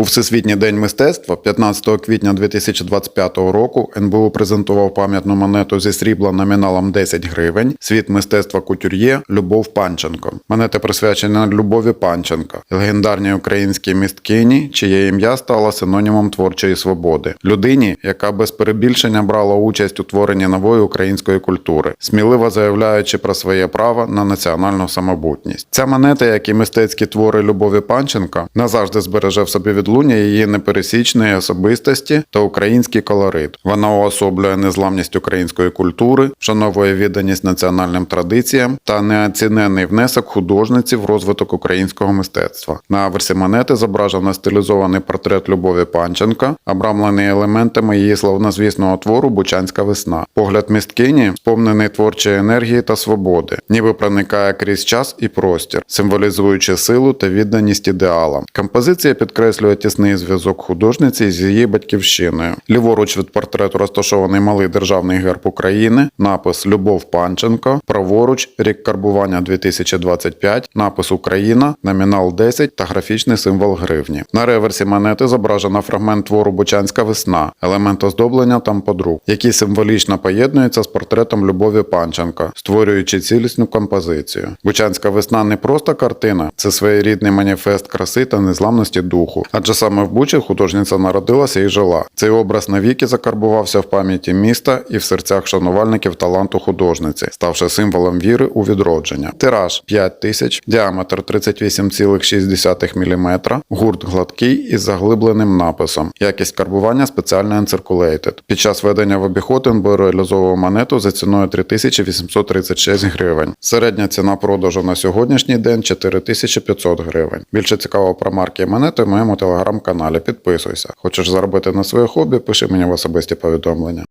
У Всесвітній день мистецтва 15 квітня 2025 року НБУ презентував пам'ятну монету зі срібла номіналом 10 гривень Світ мистецтва кутюр'є Любов Панченко. Монета присвячена Любові Панченка, легендарній українській місткині, чиє ім'я стало синонімом творчої свободи, людині, яка без перебільшення брала участь у творенні нової української культури, сміливо заявляючи про своє право на національну самобутність. Ця монета, як і мистецькі твори Любові Панченка, назавжди збереже в собі відлуння її непересічної особистості та український колорит. Вона уособлює незламність української культури, вшановує відданість національним традиціям та неоцінений внесок художниці в розвиток українського мистецтва. На аверсі монети зображено стилізований портрет Любові Панченка, обрамлений елементами її славнозвісного твору Бучанська весна. Погляд місткині сповнений творчої енергії та свободи, ніби проникає крізь час і простір, символізуючи силу та відданість ідеалам. Композиція підкреслює тісний зв'язок художниці з її батьківщиною. Ліворуч від портрету розташований малий державний герб України, напис Любов Панченко, праворуч рік карбування 2025, напис Україна, номінал 10 та графічний символ гривні. На реверсі монети зображено фрагмент твору Бучанська весна, елемент оздоблення там подруг, який символічно поєднується з портретом Любові Панченка, створюючи цілісну композицію. Бучанська весна не просто картина, це своєрідний маніфест краси та незламності духу. Адже саме в Бучі художниця народилася і жила. Цей образ навіки закарбувався в пам'яті міста і в серцях шанувальників таланту художниці, ставши символом віри у відродження. Тираж 5 тисяч, діаметр 38,6 мм, гурт гладкий із заглибленим написом. Якість карбування спеціально Uncirculated. Під час ведення в обіход НБУ реалізовував монету за ціною 3836 гривень. Середня ціна продажу на сьогоднішній день 4500 гривень. Більше цікаво про марки і монети в моєму телеграм-каналі. Підписуйся. Хочеш заробити на своє хобі? Пиши мені в особисті повідомлення.